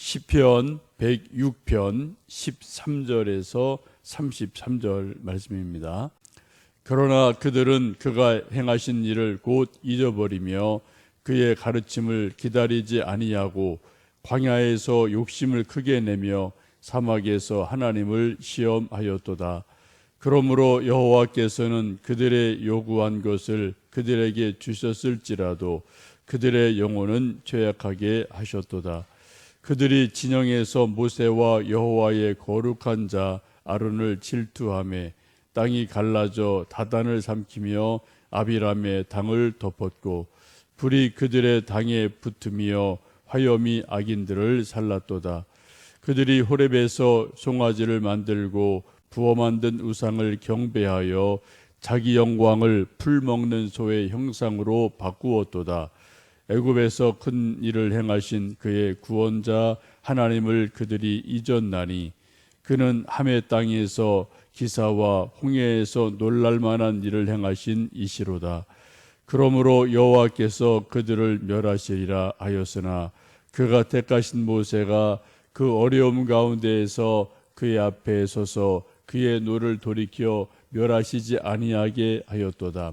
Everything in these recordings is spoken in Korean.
시편 106편 13절에서 33절 말씀입니다. 그러나 그들은 그가 행하신 일을 곧 잊어버리며 그의 가르침을 기다리지 아니하고 광야에서 욕심을 크게 내며 사막에서 하나님을 시험하였도다. 그러므로 여호와께서는 그들의 요구한 것을 그들에게 주셨을지라도 그들의 영혼은 죄악하게 하셨도다. 그들이 진영에서 모세와 여호와의 거룩한 자 아론을 질투하며 땅이 갈라져 다단을 삼키며 아비람의 당을 덮었고 불이 그들의 당에 붙으며 화염이 악인들을 살랐도다. 그들이 호렙에서 송아지를 만들고 부어 만든 우상을 경배하여 자기 영광을 풀 먹는 소의 형상으로 바꾸었도다. 애굽에서 큰 일을 행하신 그의 구원자 하나님을 그들이 잊었나니 그는 함의 땅에서 기사와 홍해에서 놀랄 만한 일을 행하신 이시로다. 그러므로 여호와께서 그들을 멸하시리라 하였으나 그가 택하신 모세가 그 어려움 가운데에서 그의 앞에 서서 그의 노를 돌이켜 멸하시지 아니하게 하였도다.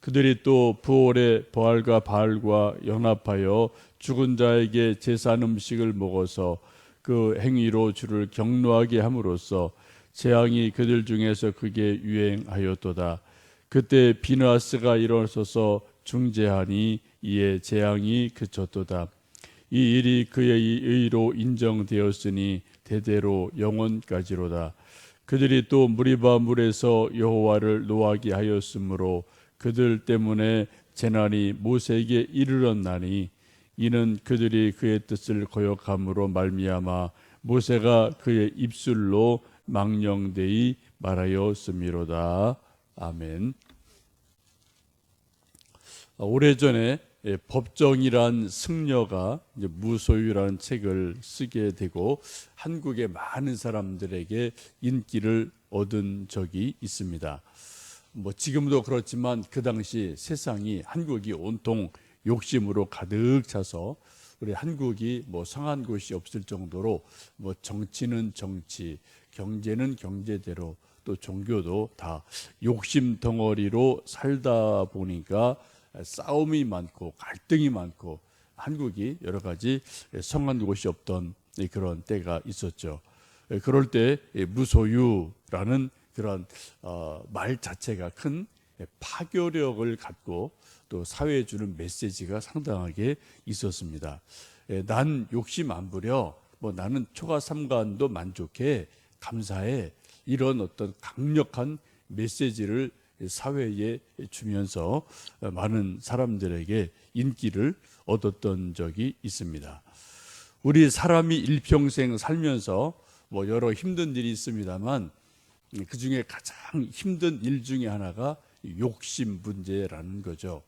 그들이 또 부올의 부활과 바알과 연합하여 죽은 자에게 제산 음식을 먹어서 그 행위로 주를 경노하게 함으로써 재앙이 그들 중에서 그게 유행하였도다. 그때 비누아스가 일어서서 중재하니 이에 재앙이 그쳤도다. 이 일이 그의 의로 인정되었으니 대대로 영원까지로다. 그들이 또 무리바 물에서 여호와를 노하게 하였으므로 그들 때문에 재난이 모세에게 이르렀나니 이는 그들이 그의 뜻을 거역함으로 말미암아 모세가 그의 입술로 망령되이 말하였음이로다. 아멘. 아, 오래전에 예, 법정이란 승려가 무소유라는 책을 쓰게 되고 한국의 많은 사람들에게 인기를 얻은 적이 있습니다. 뭐 지금도 그렇지만 그 당시 세상이 한국이 온통 욕심으로 가득 차서 우리 한국이 뭐 성한 곳이 없을 정도로 뭐 정치는 정치, 경제는 경제대로 또 종교도 다 욕심 덩어리로 살다 보니까 싸움이 많고 갈등이 많고 한국이 여러 가지 성한 곳이 없던 그런 때가 있었죠. 그럴 때 무소유라는 그런 어, 말 자체가 큰 파교력을 갖고 또 사회에 주는 메시지가 상당하게 있었습니다. 난 욕심 안 부려. 뭐 나는 초가 삼간도 만족해. 감사해. 이런 어떤 강력한 메시지를 사회에 주면서 많은 사람들에게 인기를 얻었던 적이 있습니다. 우리 사람이 일평생 살면서 뭐 여러 힘든 일이 있습니다만 그 중에 가장 힘든 일 중에 하나가 욕심 문제라는 거죠.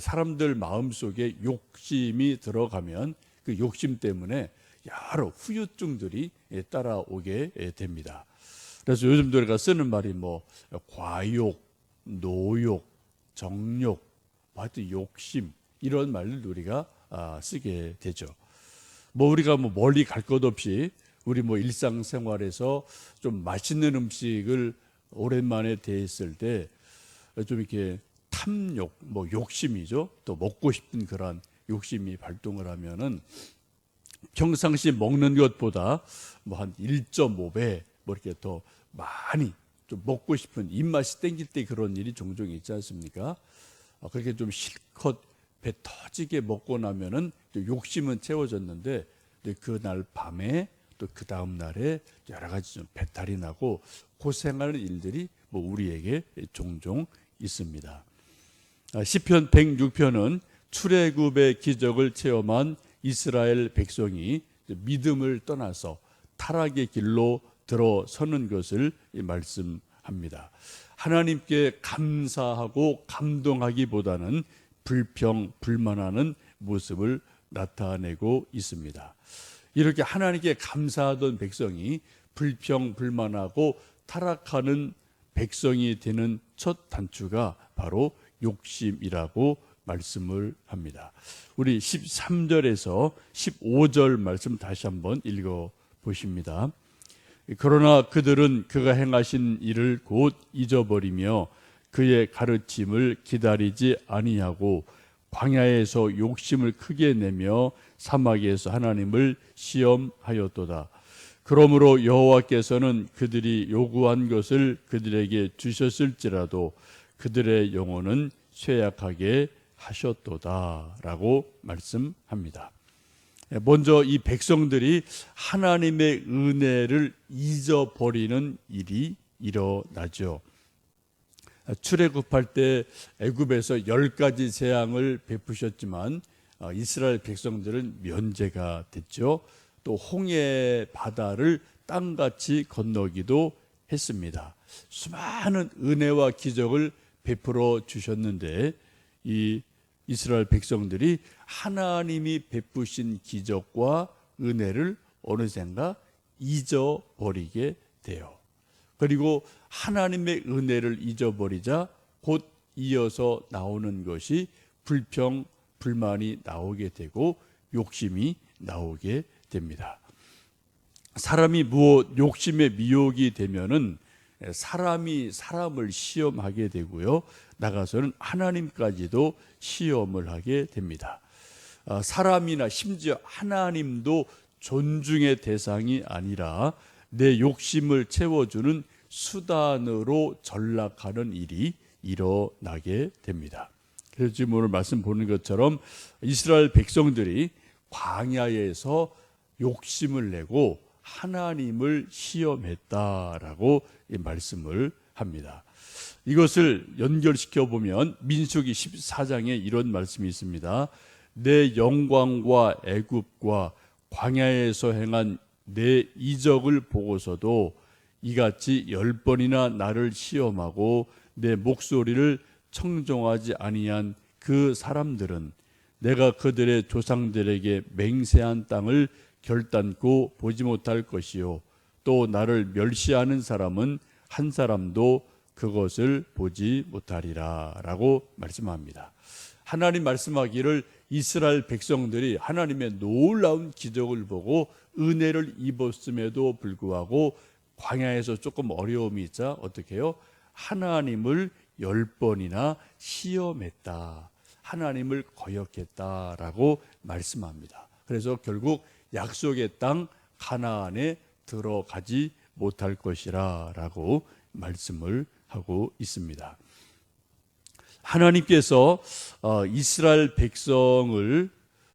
사람들 마음 속에 욕심이 들어가면 그 욕심 때문에 여러 후유증들이 따라오게 됩니다. 그래서 요즘 우리가 쓰는 말이 뭐 과욕, 노욕, 정욕, 뭐 하여튼 욕심 이런 말을 우리가 아, 쓰게 되죠. 뭐 우리가 뭐 멀리 갈 것 없이 우리 뭐 일상생활에서 좀 맛있는 음식을 오랜만에 대했을 때 좀 이렇게 탐욕, 뭐 욕심이죠. 또 먹고 싶은 그런 욕심이 발동을 하면은 평상시 먹는 것보다 뭐 한 1.5배 뭐 이렇게 더 많이 좀 먹고 싶은 입맛이 땡길 때 그런 일이 종종 있지 않습니까? 어, 그렇게 좀 실컷 배 터지게 먹고 나면은 또 욕심은 채워졌는데 그날 밤에 또 그 다음 날에 여러 가지 좀 배탈이 나고 고생하는 일들이 뭐 우리에게 종종 있습니다. 아, 시편 106편은 출애굽의 기적을 체험한 이스라엘 백성이 믿음을 떠나서 타락의 길로 들어서는 것을 이 말씀합니다. 하나님께 감사하고 감동하기보다는 불평 불만하는 모습을 나타내고 있습니다. 이렇게 하나님께 감사하던 백성이 불평 불만하고 타락하는 백성이 되는 첫 단추가 바로 욕심이라고 말씀을 합니다. 우리 13절에서 15절 말씀 다시 한번 읽어 보십니다. 그러나 그들은 그가 행하신 일을 곧 잊어버리며 그의 가르침을 기다리지 아니하고 광야에서 욕심을 크게 내며 사막에서 하나님을 시험하였도다. 그러므로 여호와께서는 그들이 요구한 것을 그들에게 주셨을지라도 그들의 영혼은 쇠약하게 하셨도다라고 말씀합니다. 먼저 이 백성들이 하나님의 은혜를 잊어버리는 일이 일어나죠. 출애굽할 때 애굽에서 열 가지 재앙을 베푸셨지만 어, 이스라엘 백성들은 면제가 됐죠. 또 홍해 바다를 땅같이 건너기도 했습니다. 수많은 은혜와 기적을 베풀어 주셨는데 이 이스라엘 백성들이 하나님이 베푸신 기적과 은혜를 어느샌가 잊어버리게 돼요. 그리고 하나님의 은혜를 잊어버리자 곧 이어서 나오는 것이 불평, 불만이 나오게 되고 욕심이 나오게 됩니다. 사람이 무엇 욕심의 미혹이 되면은 사람이 사람을 시험하게 되고요. 나가서는 하나님까지도 시험을 하게 됩니다. 아, 사람이나 심지어 하나님도 존중의 대상이 아니라 내 욕심을 채워주는 수단으로 전락하는 일이 일어나게 됩니다. 그래서 지금 오늘 말씀 보는 것처럼 이스라엘 백성들이 광야에서 욕심을 내고 하나님을 시험했다라고 말씀을 합니다. 이것을 연결시켜 보면 민수기 14장에 이런 말씀이 있습니다. 내 영광과 애굽과 광야에서 행한 내 이적을 보고서도 이같이 열 번이나 나를 시험하고 내 목소리를 청종하지 아니한 그 사람들은 내가 그들의 조상들에게 맹세한 땅을 결단코 보지 못할 것이요 또 나를 멸시하는 사람은 한 사람도 그것을 보지 못하리라라고 말씀합니다. 하나님 말씀하기를 이스라엘 백성들이 하나님의 놀라운 기적을 보고 은혜를 입었음에도 불구하고 광야에서 조금 어려움이 있자 어떻게 해요? 하나님을 열 번이나 시험했다. 하나님을 거역했다라고 말씀합니다. 그래서 결국 약속의 땅 가나안에 들어가지 못할 것이라라고 말씀을 하고 있습니다. 하나님께서 어, 이스라엘 백성을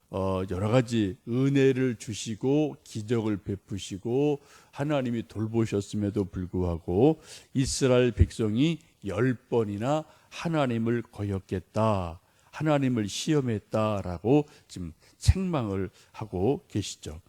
어, 여러 가지 은혜를 주시고 기적을 베푸시고 하나님이 돌보셨음에도 불구하고 이스라엘 백성이 열 번이나 하나님을 거역했다. 하나님을 시험했다라고 지금 책망을 하고 계시죠.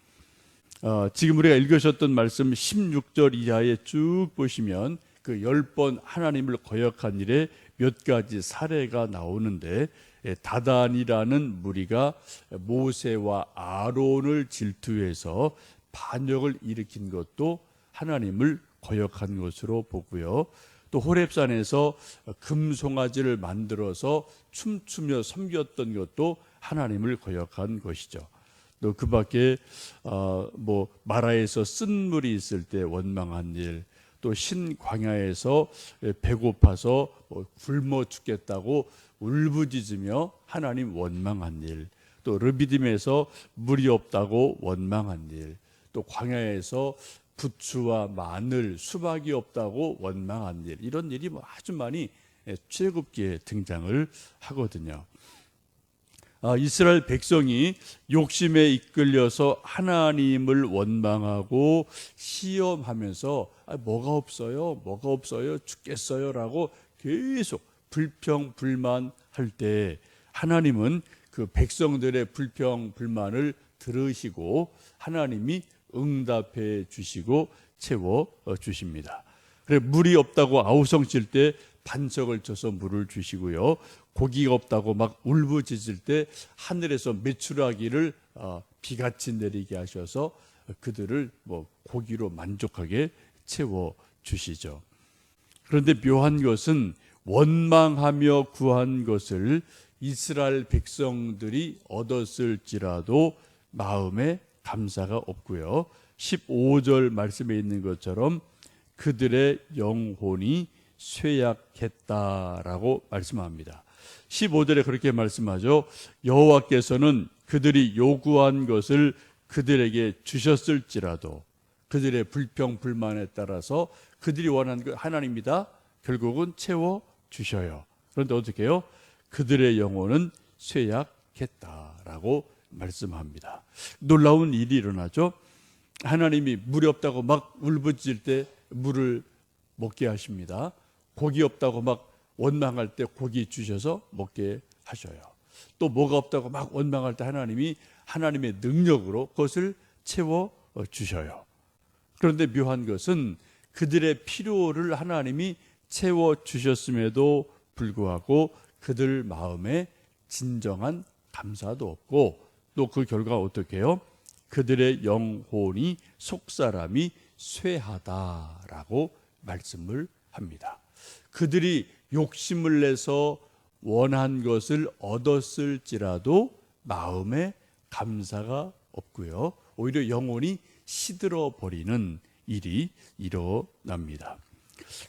어, 지금 우리가 읽으셨던 말씀 16절 이하에 쭉 보시면 그 열 번 하나님을 거역한 일에 몇 가지 사례가 나오는데 예, 다단이라는 무리가 모세와 아론을 질투해서 반역을 일으킨 것도 하나님을 거역한 것으로 보고요. 또 호렙산에서 금송아지를 만들어서 춤추며 섬겼던 것도 하나님을 거역한 것이죠. 또 그밖에 어, 뭐 마라에서 쓴 물이 있을 때 원망한 일, 또 신광야에서 배고파서 뭐 굶어 죽겠다고 울부짖으며 하나님 원망한 일, 또 르비딤에서 물이 없다고 원망한 일, 또 광야에서 부추와 마늘, 수박이 없다고 원망한 일, 이런 일이 뭐 아주 많이 출애굽기에 등장을 하거든요. 아, 이스라엘 백성이 욕심에 이끌려서 하나님을 원망하고 시험하면서 아, 뭐가 없어요, 뭐가 없어요, 죽겠어요라고 계속 불평 불만할 때 하나님은 그 백성들의 불평 불만을 들으시고 하나님이 응답해 주시고 채워 어, 주십니다. 그래 물이 없다고 아우성 칠 때 반석을 쳐서 물을 주시고요. 고기가 없다고 막 울부짖을 때 하늘에서 메추라기를 어, 비같이 내리게 하셔서 그들을 뭐 고기로 만족하게 채워 주시죠. 그런데 묘한 것은 원망하며 구한 것을 이스라엘 백성들이 얻었을지라도 마음에 감사가 없고요. 15절 말씀에 있는 것처럼 그들의 영혼이 쇠약했다라고 말씀합니다. 15절에 그렇게 말씀하죠. 여호와께서는 그들이 요구한 것을 그들에게 주셨을지라도 그들의 불평 불만에 따라서 그들이 원하는 그 하나님이다. 결국은 채워 주셔요. 그런데 어떻게 해요? 그들의 영혼은 쇠약했다라고 말씀합니다. 놀라운 일이 일어나죠. 하나님이 물이 없다고 막 울부짖을 때 물을 먹게 하십니다. 고기 없다고 막 원망할 때 고기 주셔서 먹게 하셔요. 또 뭐가 없다고 막 원망할 때 하나님이 하나님의 능력으로 그것을 채워 주셔요. 그런데 묘한 것은 그들의 필요를 하나님이 채워 주셨음에도 불구하고 그들 마음에 진정한 감사도 없고 또 그 결과 어떻게 해요? 그들의 영혼이 속사람이 쇠하다라고 말씀을 합니다. 그들이 욕심을 내서 원한 것을 얻었을지라도 마음에 감사가 없고요. 오히려 영혼이 시들어 버리는 일이 일어납니다.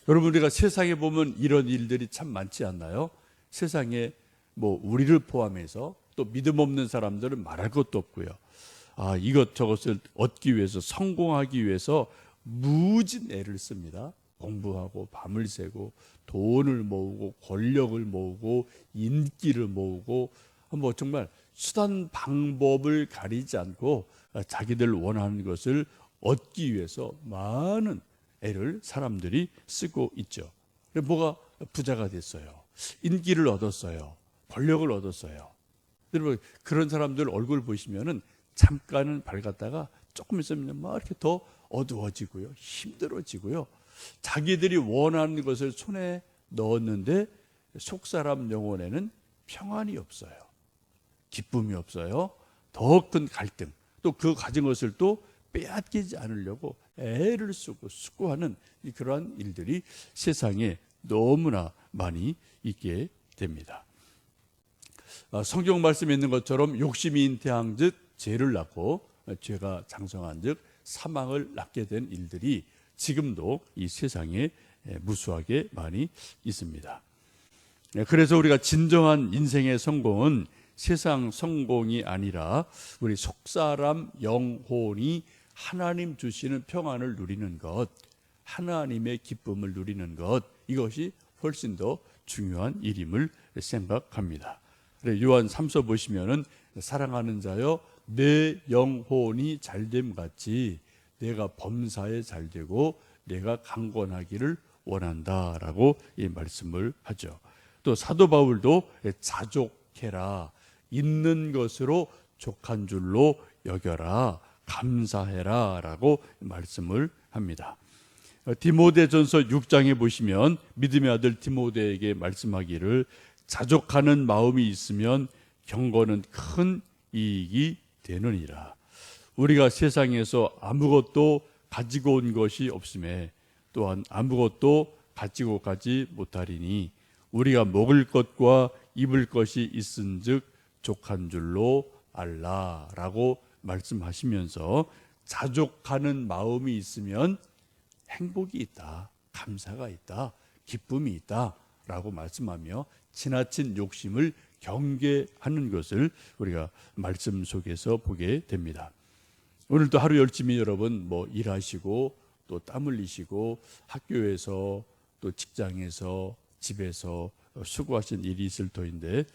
여러분 우리가 세상에 보면 이런 일들이 참 많지 않나요? 세상에 뭐 우리를 포함해서 또 믿음 없는 사람들은 말할 것도 없고요. 아, 이것 저것을 얻기 위해서 성공하기 위해서 무진 애를 씁니다. 공부하고 밤을 새고 돈을 모으고 권력을 모으고 인기를 모으고 뭐 정말 수단 방법을 가리지 않고 자기들 원하는 것을 얻기 위해서 많은 애를 사람들이 쓰고 있죠. 뭐가 부자가 됐어요. 인기를 얻었어요. 권력을 얻었어요. 여러분 그런 사람들 얼굴 보시면은 잠깐은 밝았다가 조금 있으면 막 이렇게 더 어두워지고요. 힘들어지고요. 자기들이 원하는 것을 손에 넣었는데 속 사람 영혼에는 평안이 없어요. 기쁨이 없어요. 더 큰 갈등. 또 그 가진 것을 또 빼앗기지 않으려고 애를 쓰고 수고하는 그러한 일들이 세상에 너무나 많이 있게 됩니다. 아, 성경 말씀에 있는 것처럼 욕심이 잉태한 즉 죄를 낳고 죄가 장성한 즉 사망을 낳게 된 일들이 지금도 이 세상에 무수하게 많이 있습니다. 네, 그래서 우리가 진정한 인생의 성공은 세상 성공이 아니라 우리 속사람 영혼이 하나님 주시는 평안을 누리는 것, 하나님의 기쁨을 누리는 것, 이것이 훨씬 더 중요한 일임을 생각합니다. 요한 3서 보시면은 사랑하는 자여 내 영혼이 잘됨 같이 내가 범사에 잘 되고 내가 강권하기를 원한다라고 이 말씀을 하죠. 또 사도 바울도 자족해라 있는 것으로 족한 줄로 여겨라 감사해라라고 말씀을 합니다. 디모데전서 6장에 보시면 믿음의 아들 디모데에게 말씀하기를 자족하는 마음이 있으면 경건은 큰 이익이 되느니라. 우리가 세상에서 아무것도 가지고 온 것이 없음에 또한 아무것도 가지고 가지 못하리니 우리가 먹을 것과 입을 것이 있은즉 족한 줄로 알라라고 말씀하시면서 자족하는 마음이 있으면 행복이 있다, 감사가 있다, 기쁨이 있다라고 말씀하며 지나친 욕심을 경계하는 것을 우리가 말씀 속에서 보게 됩니다. 오늘도 하루 열심히 여러분 뭐 일하시고 또 땀 흘리시고 학교에서 또 직장에서 집에서 수고하신 일이 있을 터인데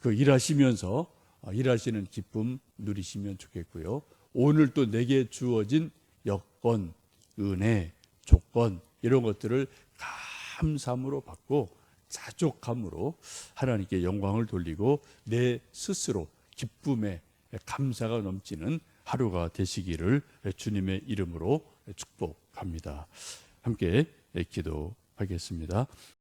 그 일하시면서 일하시는 기쁨 누리시면 좋겠고요. 오늘 또 내게 주어진 여건, 은혜, 조건 이런 것들을 감사함으로 받고 자족함으로 하나님께 영광을 돌리고 내 스스로 기쁨에 감사가 넘치는 하루가 되시기를 주님의 이름으로 축복합니다. 함께 기도하겠습니다.